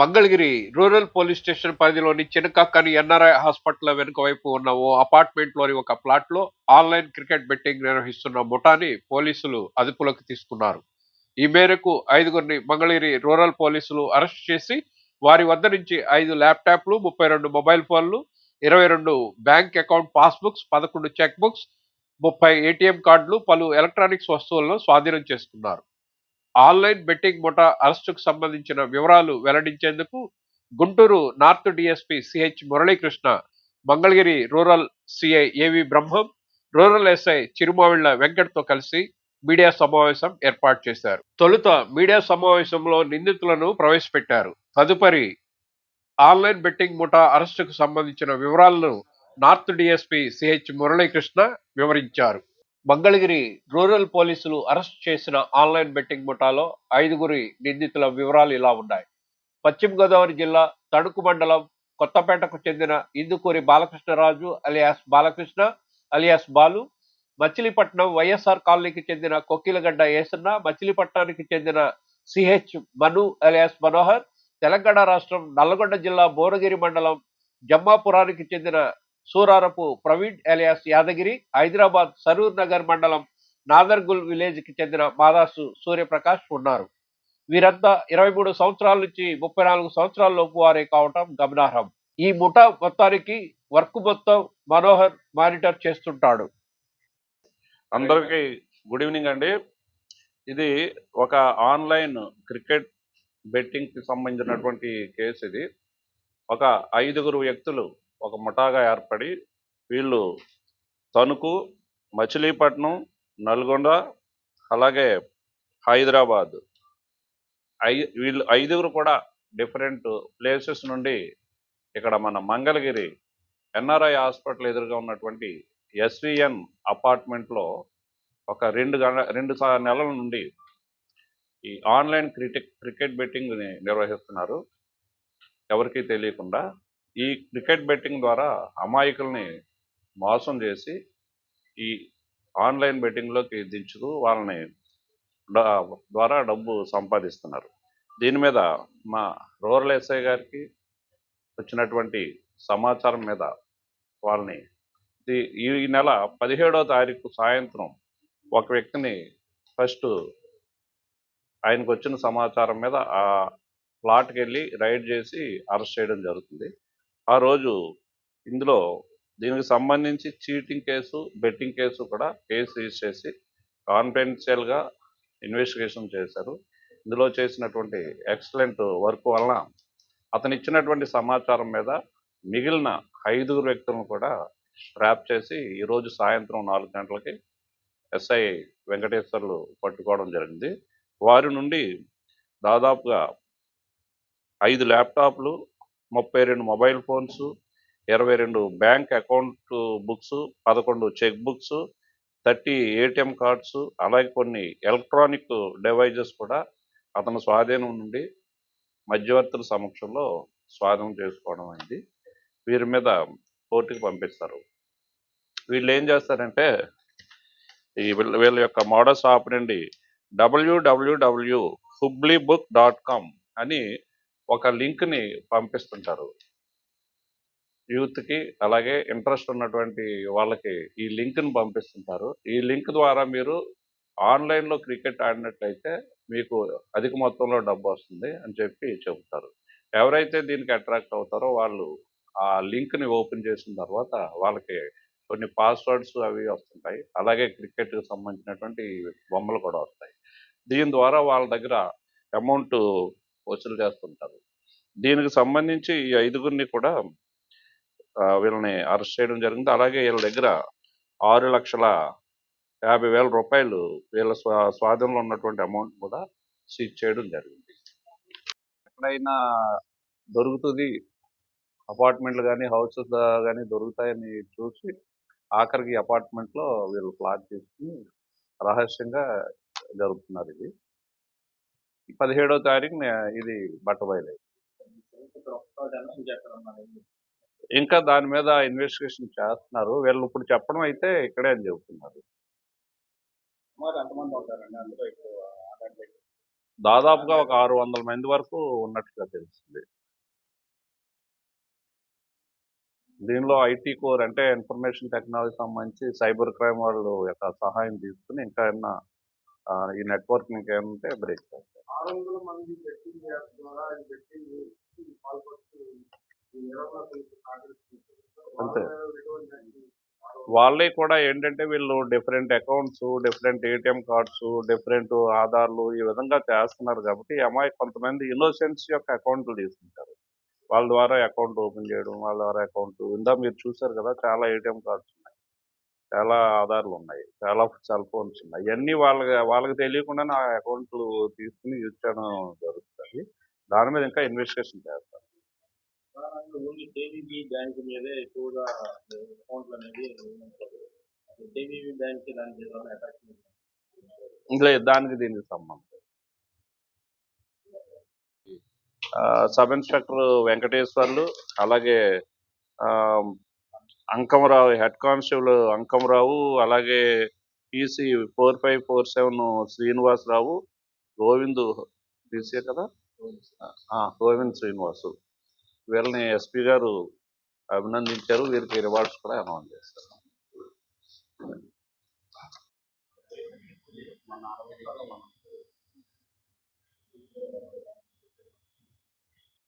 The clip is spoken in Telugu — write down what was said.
మంగళగిరి రూరల్ పోలీస్ స్టేషన్ పరిధిలోని చినకాక్కని ఎన్ఆర్ఐ హాస్పిటల్ వెనుక వైపు ఉన్న ఓ అపార్ట్మెంట్లోని ఒక ప్లాట్లో ఆన్లైన్ క్రికెట్ బెట్టింగ్ నిర్వహిస్తున్న ముఠాని పోలీసులు అదుపులోకి తీసుకున్నారు. ఈ మేరకు ఐదుగురిని మంగళగిరి రూరల్ పోలీసులు అరెస్ట్ చేసి వారి వద్ద నుంచి ఐదు ల్యాప్టాప్లు ముప్పై రెండు మొబైల్ ఫోన్లు ఇరవై రెండు బ్యాంక్ అకౌంట్ పాస్బుక్స్ పదకొండు చెక్ బుక్స్ ముప్పై ఏటీఎం కార్డులు పలు ఎలక్ట్రానిక్స్ వస్తువులను స్వాధీనం చేసుకున్నారు. ఆన్లైన్ బెట్టింగ్ ముఠా అరెస్టుకు సంబంధించిన వివరాలు వెల్లడించేందుకు Guntur north DSP CH Muralikrishna Mangalagiri rural CI AV Brahmam rural SI Chirumavilla వెంకట్తో కలిసి మీడియా సమావేశం ఏర్పాటు చేశారు. తొలుత మీడియా సమావేశంలో నిందితులను ప్రవేశపెట్టారు. తదుపరి ఆన్లైన్ బెట్టింగ్ ముఠా అరెస్టుకు సంబంధించిన వివరాలను నార్త్ డిఎస్పీ సిహెచ్ మురళీకృష్ణ వివరించారు. మంగళగిరి రూరల్ పోలీసులు అరెస్ట్ చేసిన ఆన్లైన్ బెట్టింగ్ ముఠాలో ఐదుగురి నిందితుల వివరాలు ఇలా ఉన్నాయి. పశ్చిమ గోదావరి జిల్లా తణుకు మండలం కొత్తపేటకు చెందిన Indukuri Balakrishnaraju alias Balakrishna alias Balu Machilipatnam YSR కాలనీకి చెందిన కొక్కిలగడ్డ ఏసన్న మచిలీపట్నానికి చెందిన సిహెచ్ మను అలియాస్ మనోహర్ తెలంగాణ రాష్ట్రం నల్లగొండ జిల్లా భువనగిరి మండలం జమ్మాపురానికి చెందిన సూరారపు ప్రవీణ్ ఎలియాస్ యాదగిరి హైదరాబాద్ సరూర్ నగర్ మండలం నాదర్గుల్ విలేజ్కి చెందిన మాదాసు సూర్యప్రకాష్ ఉన్నారు. వీరంతా ఇరవై మూడు సంవత్సరాల నుంచి ముప్పై నాలుగు సంవత్సరాల లోపు వారే కావటం గమనార్హం. ఈ ముఠా మొత్తానికి వర్క్ మొత్తం మనోహర్ మానిటర్ చేస్తుంటాడు. అందరికీ గుడ్ ఈవినింగ్ అండి. ఇది ఒక ఆన్లైన్ క్రికెట్ బెట్టింగ్కి సంబంధించినటువంటి కేసు ఇది. ఒక ఐదుగురు వ్యక్తులు ఒక ముఠాగా ఏర్పడి వీళ్ళు తణుకు మచిలీపట్నం నల్గొండ అలాగే హైదరాబాద్. ఐ వీళ్ళు ఐదుగురు కూడా డిఫరెంట్ ప్లేసెస్ నుండి ఇక్కడ మన మంగళగిరి ఎన్ఆర్ఐ హాస్పిటల్ ఎదురుగా ఉన్నటువంటి ఎస్విఎన్ అపార్ట్మెంట్లో ఒక రెండు గంట రెండు నెలల నుండి ఈ ఆన్లైన్ క్రికెట్ క్రికెట్ బెట్టింగ్ని నిర్వహిస్తున్నారు. ఎవరికీ తెలియకుండా ఈ క్రికెట్ బెట్టింగ్ ద్వారా అమాయకుల్ని మోసం చేసి ఈ ఆన్లైన్ బెట్టింగ్లోకి దించుతూ వాళ్ళని ద్వారా డబ్బు సంపాదిస్తున్నారు. దీని మీద మా రూరల్ ఎస్ఐ గారికి వచ్చినటువంటి సమాచారం మీద వాళ్ళని ఈ- నెల పదిహేడో తారీఖు సాయంత్రం ఒక వ్యక్తిని ఫస్ట్ ఆయనకు వచ్చిన సమాచారం మీద ఆ ప్లాట్కి వెళ్ళి రైడ్ చేసి అరెస్ట్ చేయడం జరుగుతుంది. ఆ రోజు ఇందులో దీనికి సంబంధించి చీటింగ్ కేసు బెట్టింగ్ కేసు కూడా కేసు రిజిస్టర్ చేసి కాన్ఫిడెన్షియల్గా ఇన్వెస్టిగేషన్ చేశారు. ఇందులో చేసినటువంటి ఎక్సలెంట్ వర్క్ వలన అతను ఇచ్చినటువంటి సమాచారం మీద మిగిలిన ఐదుగురు వ్యక్తులను కూడా ట్రాప్ చేసి ఈరోజు సాయంత్రం నాలుగు గంటలకి ఎస్ఐ వెంకటేశ్వర్లు పట్టుకోవడం జరిగింది. వారి నుండి దాదాపుగా ఐదు ల్యాప్టాప్లు ముప్పై రెండు మొబైల్ ఫోన్స్ ఇరవై రెండు బ్యాంక్ అకౌంట్ బుక్స్ పదకొండు cheque books thirty ATM cards అలాగే కొన్ని ఎలక్ట్రానిక్ డివైజెస్ కూడా అతని స్వాధీనం నుండి మధ్యవర్తుల సమక్షంలో స్వాధీనం చేసుకోవడం అయింది. వీరి మీద కోర్టుకి పంపిస్తారు. వీళ్ళు ఏం చేస్తారంటే ఈ వీళ్ళ వీళ్ళ యొక్క మోడల్స్ ఆపరండి డబ్ల్యూడబ్ల్యూడబ్ల్యూ హుబ్లీ బుక్ డాట్ కామ్ అని ఒక లింక్ని పంపిస్తుంటారు. యూత్కి అలాగే ఇంట్రెస్ట్ ఉన్నటువంటి వాళ్ళకి ఈ లింక్ని పంపిస్తుంటారు. ఈ లింక్ ద్వారా మీరు ఆన్లైన్లో క్రికెట్ ఆడినట్లయితే మీకు అధిక మొత్తంలో డబ్బు వస్తుంది అని చెప్పి చెబుతారు. ఎవరైతే దీనికి అట్రాక్ట్ అవుతారో వాళ్ళు ఆ లింక్ని ఓపెన్ చేసిన తర్వాత వాళ్ళకి కొన్ని పాస్వర్డ్స్ అవి వస్తుంటాయి. అలాగే క్రికెట్కి సంబంధించినటువంటి బొమ్మలు కూడా వస్తాయి. దీని ద్వారా వాళ్ళ దగ్గర అమౌంట్ వసూలు చేస్తుంటారు. దీనికి సంబంధించి ఈ ఐదుగురిని కూడా వీళ్ళని అరెస్ట్ చేయడం జరిగింది. అలాగే వీళ్ళ దగ్గర ఆరు లక్షల యాభై వేల రూపాయలు వీళ్ళ స్వా స్వాధీనంలో ఉన్నటువంటి అమౌంట్ కూడా సీజ్ చేయడం జరిగింది. ఎక్కడైనా దొరుకుతుంది అపార్ట్మెంట్లు కానీ హౌసెస్ కానీ దొరుకుతాయని చూసి ఆఖరికి అపార్ట్మెంట్లో వీళ్ళు ప్లాట్ తీసుకుని రహస్యంగా జరుగుతున్నారు ఇది. పదిహేడో తారీఖు ఇది బట్టబయలేదు ఇంకా దాని మీద ఇన్వెస్టిగేషన్ చేస్తున్నారు. వీళ్ళు ఇప్పుడు చెప్పడం అయితే ఇక్కడే అని చెబుతున్నారు. దాదాపుగా ఒక ఆరు వందల మంది వరకు ఉన్నట్టుగా తెలిసింది దీనిలో ఐటీ కోర్ అంటే ఇన్ఫర్మేషన్ టెక్నాలజీ సంబంధించి సైబర్ క్రైమ్ వాళ్ళు యొక్క సహాయం తీసుకుని ఇంకా ఏమన్నా ఈ నెట్వర్క్ ఇంకేమంటే బ్రేక్ చేస్తారు. ఆరు వందల మంది బెట్టింగ్ యాప్ ద్వారా ఈ బెట్టింగ్ పాల్పడుతూ. అంతే. వాళ్ళ కూడా ఏంటంటే వీళ్ళు different accounts different ATM cards different ఆధార్లు ఈ విధంగా చేస్తున్నారు కాబట్టి అమ్మాయి కొంతమంది ఇన్నోసెన్స్ యొక్క అకౌంట్లు తీసుకుంటారు వాళ్ళ ద్వారా అకౌంట్ ఓపెన్ చేయడం వాళ్ళ ద్వారా అకౌంట్ ఇందా మీరు చూసారు కదా చాలా ఏటీఎం కార్డ్స్ చాలా ఆధార్లు ఉన్నాయి. చాలా సెల్ ఫోన్స్ ఉన్నాయి. ఇవన్నీ వాళ్ళకి వాళ్ళకి తెలియకుండా నా అకౌంట్లు తీసుకుని యూజ్ చేయడం జరుగుతుంది. దాని మీద ఇంకా ఇన్వెస్టిగేషన్ అటాచ్మెంట్ లేదు దానికి దీనికి సంబంధం సబ్ ఇన్స్పెక్టర్ వెంకటేశ్వర్లు అలాగే ఆ, అంకమరావు హెడ్ కానిస్టేబుల్ అంకమరావు అలాగే PC four five four seven Srinivasarao Govind PC కదా? గోవింద్ శ్రీనివాసు. వీళ్ళని ఎస్పీ గారు అభినందించారు. వీరికి రివార్డ్స్ కూడా అనౌన్స్ చేస్తారు మన